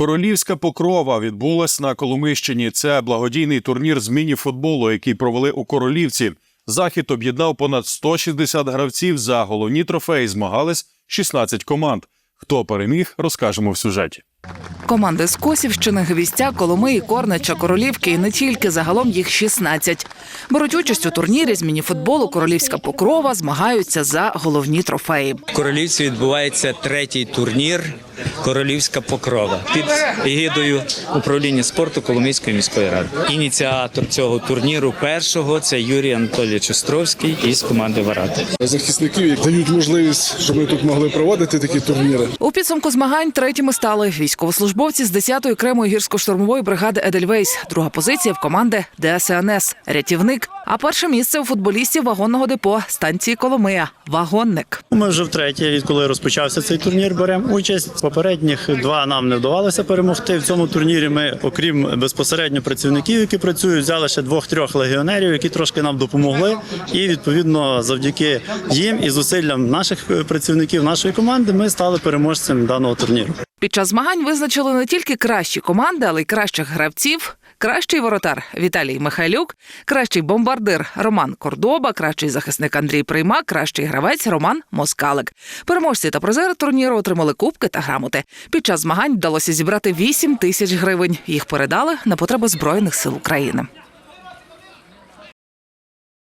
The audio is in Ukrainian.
Королівська покрова відбулась на Коломищині. Це благодійний турнір з міні-футболу, який провели у Королівці. Захід об'єднав понад 160 гравців. За головні трофеї змагались 16 команд. Хто переміг, розкажемо в сюжеті. Команди з Косівщини, Гвістя, Коломиї, Корнича, Королівки і не тільки загалом їх 16. Беруть участь у турнірі з мініфутболу Королівська покрова, змагаються за головні трофеї. В Королівці відбувається третій турнір Королівська покрова під егідою управління спорту Коломийської міської ради. Ініціатор цього турніру першого це Юрій Анатолійович Островський із команди Варати. захисників, які дають можливість, щоб ми тут могли проводити такі турніри. У підсумку змагань третіми стали військовослужбовці з 10-ї окремої гірсько-штурмової бригади Едельвейс. Друга позиція в команди ДСНС – рятівник. А перше місце у футболістів вагонного депо станції Коломия – вагонник. Ми вже втретє, відколи розпочався цей турнір, беремо участь. Попередніх два нам не вдавалося перемогти. В цьому турнірі ми, окрім безпосередньо працівників, які працюють, взяли ще двох-трьох легіонерів, які трошки нам допомогли. І відповідно, завдяки їм і зусиллям наших працівників нашої команди, ми стали переможцем даного турніру. Під час змагань визначили не тільки кращі команди, але й кращих гравців. Кращий воротар Віталій Михайлюк, кращий бомбардир Роман Кордоба, кращий захисник Андрій Приймак, кращий гравець Роман Москалик. Переможці та призери турніру отримали кубки та грамоти. Під час змагань вдалося зібрати 8 тисяч гривень. Їх передали на потреби збройних сил України.